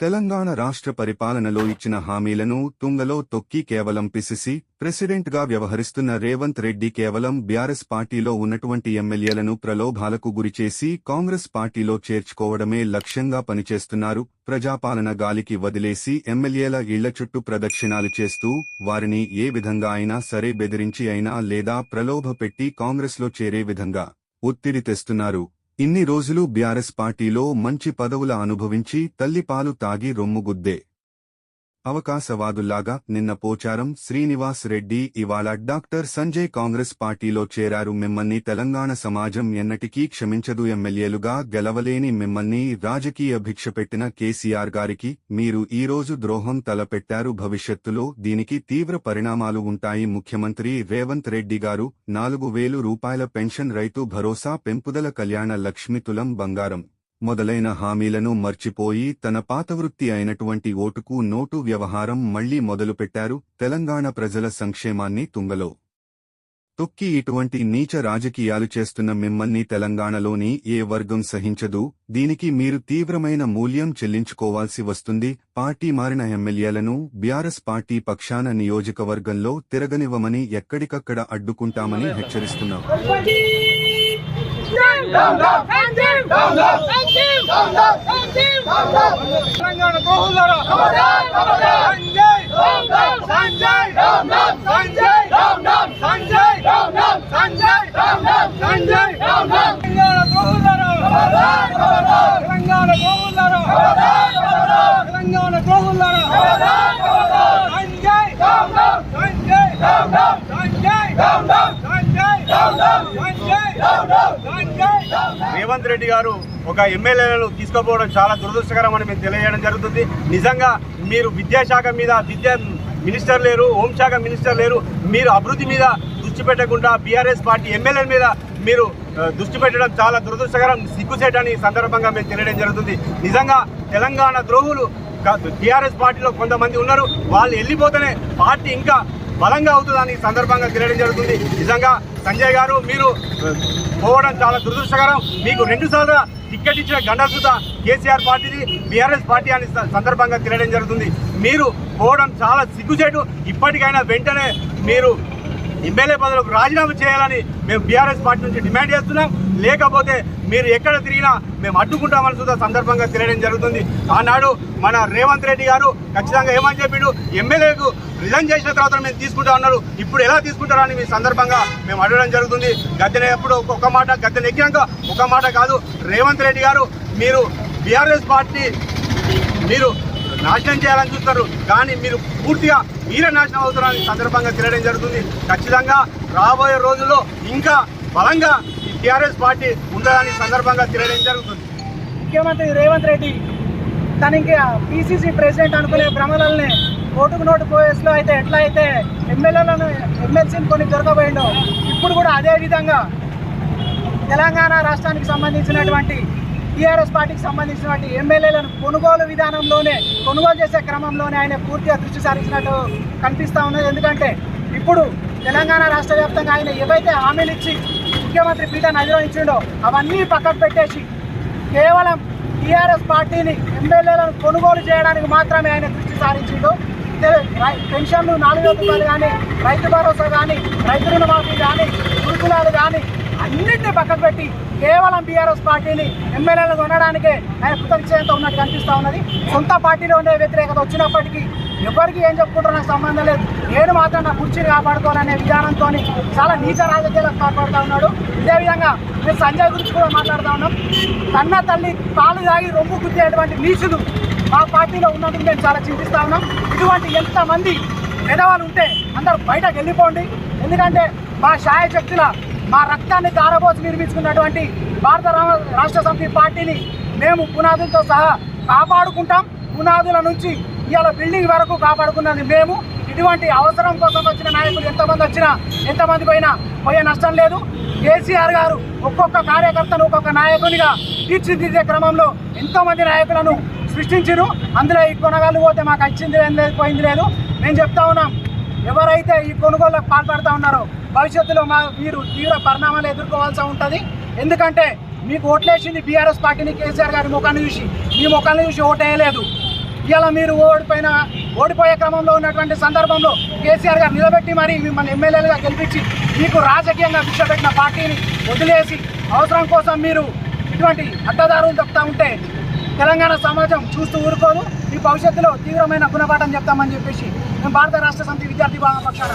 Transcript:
తెలంగాణ రాష్ట్ర పరిపాలనలో ఇచ్చిన హామీలను తుంగలో తొక్కి కేవలం పిసిసి ప్రెసిడెంట్గా వ్యవహరిస్తున్న రేవంత్ రెడ్డి కేవలం బీఆర్ఎస్ పార్టీలో ఉన్నటువంటి ఎమ్మెల్యేలను ప్రలోభాలకు గురిచేసి కాంగ్రెస్ పార్టీలో చేర్చుకోవడమే లక్ష్యంగా పనిచేస్తున్నారు. ప్రజాపాలన గాలికి వదిలేసి ఎమ్మెల్యేల ఇళ్ళ చుట్టూ ప్రదక్షిణాలు చేస్తూ వారిని ఏ విధంగా అయినా సరే బెదిరించి అయినా లేదా ప్రలోభ పెట్టి కాంగ్రెస్లో చేరే విధంగా ఒత్తిడి తెస్తున్నారు. ఇన్ని రోజులు బ్యారెస్ పార్టీలో మంచి పదవుల అనుభవించి తల్లిపాలు తాగి రొమ్ముగుద్దే అవకాశవాదుల్లాగా నిన్న పోచారం శ్రీనివాస్ రెడ్డి ఇవాళ డాక్టర్ సంజయ్ కాంగ్రెస్ పార్టీలో చేరారు. మిమ్మల్ని తెలంగాణ సమాజం ఎన్నటికీ క్షమించదు. ఎమ్మెల్యేలుగా గెలవలేని మిమ్మల్ని రాజకీయ భిక్ష పెట్టిన కేసీఆర్ గారికి మీరు ఈ రోజు ద్రోహం తలపెట్టారు. భవిష్యత్తులో దీనికి తీవ్ర పరిణామాలు ఉంటాయి. ముఖ్యమంత్రి రేవంత్ రెడ్డి గారు నాలుగు వేలు రూపాయల పెన్షన్ రైతు భరోసా పెంపుదల కళ్యాణ లక్ష్మి తులం బంగారం మొదలైన హామీలను మర్చిపోయి తన పాతవృత్తి అయినటువంటి ఓటుకు నోటు వ్యవహారం మళ్ళీ మొదలుపెట్టారు తెలంగాణ ప్రజల సంక్షేమాన్ని తుంగలో తొక్కి ఇటువంటి నీచ రాజకీయాలు చేస్తున్న మిమ్మల్ని తెలంగాణలోని ఏ వర్గం సహించదు దీనికి మీరు తీవ్రమైన మూల్యం చెల్లించుకోవాల్సి వస్తుంది పార్టీ మారిన ఎమ్మెల్యేలను బీఆర్ఎస్ పార్టీ పక్షాన నియోజకవర్గంలో తిరగనివ్వమని ఎక్కడికక్కడ అడ్డుకుంటామని హెచ్చరిస్తున్నాం తెలంగాణ గోహులారా సంజయ్ సంజయ్ సంజయ్ సంజయ్ సంజయ్ సంజయ్ తెలంగాణ గోహులారా తెలంగాణ గోహులారా తెలంగాణ గోహులారా సంజయ్ సంజయ్ సంజయ్ సంజయ్ సంజయ్ రేవంత్ రెడ్డి గారు ఒక ఎమ్మెల్యేలను తీసుకుపోవడం చాలా దురదృష్టకరం అని మేము తెలియజేయడం జరుగుతుంది. నిజంగా మీరు విద్యాశాఖ మీద విద్యా మినిస్టర్ లేరు హోంశాఖ మినిస్టర్ లేరు మీరు అభివృద్ధి మీద దృష్టి పెట్టకుండా బీఆర్ఎస్ పార్టీ ఎమ్మెల్యేల మీద మీరు దృష్టి పెట్టడం చాలా దురదృష్టకరం సిగ్గుసేటని అని సందర్భంగా మేము తెలియడం జరుగుతుంది. నిజంగా తెలంగాణ ద్రోహులు టీఆర్ఎస్ పార్టీలో కొంతమంది ఉన్నారు వాళ్ళు వెళ్ళిపోతేనే పార్టీ ఇంకా బలంగా అవుతుందని సందర్భంగా తెలియడం జరుగుతుంది. నిజంగా సంజయ్ గారు మీరు పోవడం చాలా దురదృష్టకరం. మీకు రెండు సార్లు టికెట్ ఇచ్చిన గండసుత కేసీఆర్ పార్టీది బీఆర్ఎస్ పార్టీ అని సందర్భంగా తెలియడం జరుగుతుంది. మీరు పోవడం చాలా సిగ్గుచేటు. ఇప్పటికైనా వెంటనే మీరు ఎమ్మెల్యే పదవులకు రాజీనామా చేయాలని మేము బీఆర్ఎస్ పార్టీ నుంచి డిమాండ్ చేస్తున్నాం. లేకపోతే మీరు ఎక్కడ తిరిగినా మేము అడ్డుకుంటామని చూద్దాం సందర్భంగా తెలియడం జరుగుతుంది. ఆనాడు మన రేవంత్ రెడ్డి గారు ఖచ్చితంగా ఏమని చెప్పిండు? ఎమ్మెల్యేకు రిజైన్ చేసిన తర్వాత మేము తీసుకుంటా అన్నారు ఇప్పుడు ఎలా తీసుకుంటారని మీ సందర్భంగా మేము అడగడం జరుగుతుంది. గద్దెన ఎప్పుడు ఒక మాట గద్దెన ఎక్కినాక ఒక మాట కాదు. రేవంత్ రెడ్డి గారు మీరు బీఆర్ఎస్ పార్టీ మీరు నాశనం చేయాలని చూస్తారు. కానీ మీరు పూర్తిగా మీరే నాశనం అవుతారని సందర్భంగా తెలియడం జరుగుతుంది. ఖచ్చితంగా రాబోయే రోజుల్లో ఇంకా బలంగా ఈ టీఆర్ఎస్ పార్టీ ఉండాలని సందర్భంగా తెలియడం జరుగుతుంది. ముఖ్యమంత్రి రేవంత్ రెడ్డి తనకి పిసిసి ప్రెసిడెంట్ అనుకునే భ్రమలనే ఓటుకు నోటు పోయేస్లో అయితే ఎట్లా అయితే ఎమ్మెల్యేలను ఎమ్మెల్సీని కొన్ని దొరకబోయిండో ఇప్పుడు కూడా అదే విధంగా తెలంగాణ రాష్ట్రానికి సంబంధించినటువంటి టీఆర్ఎస్ పార్టీకి సంబంధించినటువంటి ఎమ్మెల్యేలను కొనుగోలు విధానంలోనే కొనుగోలు చేసే క్రమంలోనే ఆయన పూర్తిగా దృష్టి సారించినట్టు కనిపిస్తూ ఉన్నది. ఎందుకంటే ఇప్పుడు తెలంగాణ రాష్ట్ర వ్యాప్తంగా ఆయన ఏవైతే హామీలు ఇచ్చి ముఖ్యమంత్రి పీఠాన్ని అధిరోహించిండో అవన్నీ పక్కకు పెట్టేసి కేవలం టీఆర్ఎస్ పార్టీని ఎమ్మెల్యేలను కొనుగోలు చేయడానికి మాత్రమే ఆయన దృష్టి సారించిండు. రై- పెన్షన్లు నాలుగు వేల రూపాయలు కానీ రైతు భరోసా కానీ రైతు రుణమాఫీ కానీ గురుకులాలు కానీ అన్నింటినీ పక్కకు పెట్టి కేవలం బీఆర్ఎస్ పార్టీని ఎమ్మెల్యేలు కొనడానికే ఆయన కృతజ్ఞత ఉన్నట్టు కనిపిస్తూ ఉన్నది. సొంత పార్టీలో ఉండే వ్యతిరేకత వచ్చినప్పటికీ ఎవరికి ఏం చెప్పుకుంటారో నాకు సంబంధం లేదు. నేను మాత్రం నా కుర్చీని కాపాడుకోవాలనే విధానంతో చాలా నీచ రాజకీయాలకు కాపాడుతూ ఉన్నాడు. ఇదే విధంగా మేము సంజయ్ గురించి కూడా మాట్లాడుతూ ఉన్నాం. కన్న తల్లి పాలు తాగి రొమ్ము గుద్దేటువంటి నీచులు మా పార్టీలో ఉన్నందుకు మేము చాలా చింతిస్తూ ఉన్నాం. ఇటువంటి ఎంతమంది పెదవాళ్ళు ఉంటే అందరూ బయటకు వెళ్ళిపోండి. ఎందుకంటే మా శాయశక్తుల మా రక్తాన్ని దారబోసి నిర్మించుకున్నటువంటి భారత రాష్ట్ర సమితి పార్టీని మేము పునాదులతో సహా కాపాడుకుంటాం. పునాదుల నుంచి ఇవాళ బిల్డింగ్ వరకు కాపాడుకున్నది మేము. ఇటువంటి అవసరం కోసం వచ్చిన నాయకులు ఎంతమంది వచ్చినా ఎంతమంది పోయినా పోయే నష్టం లేదు. కేసీఆర్ గారు ఒక్కొక్క కార్యకర్తను ఒక్కొక్క నాయకునిగా తీర్చిదిద్దే క్రమంలో ఎంతోమంది నాయకులను సృష్టించరు అందులో ఈ కొనగాళ్ళు పోతే మాకు వచ్చింది లేదు పోయింది లేదు. మేము చెప్తా ఉన్నాం ఎవరైతే ఈ కొనుగోళ్ళకు పాల్పడుతూ ఉన్నారో భవిష్యత్తులో మా మీరు తీవ్ర పరిణామాలు ఎదుర్కోవాల్సి ఉంటుంది. ఎందుకంటే మీకు ఓట్లేసింది బీఆర్ఎస్ పార్టీని కేసీఆర్ గారి ముఖాన్ని చూసి. మీ ముఖాన్ని చూసి ఓటేయలేదు. ఇవాళ మీరు ఓడిపోయిన ఓడిపోయే క్రమంలో ఉన్నటువంటి సందర్భంలో కేసీఆర్ గారు నిలబెట్టి మరి మిమ్మల్ని ఎమ్మెల్యేలుగా గెలిపించి మీకు రాజకీయంగా భిక్ష పెట్టిన పార్టీని వదిలేసి అవసరం కోసం మీరు ఇటువంటి అడ్డదారులు చెప్తా ఉంటే తెలంగాణ సమాజం చూస్తూ ఊరుకోదు. ఈ భవిష్యత్తులో తీవ్రమైన గుణపాఠం చెప్తామని చెప్పేసి మేము భారత రాష్ట్ర సమితి విద్యార్థి విభాగం పక్షాన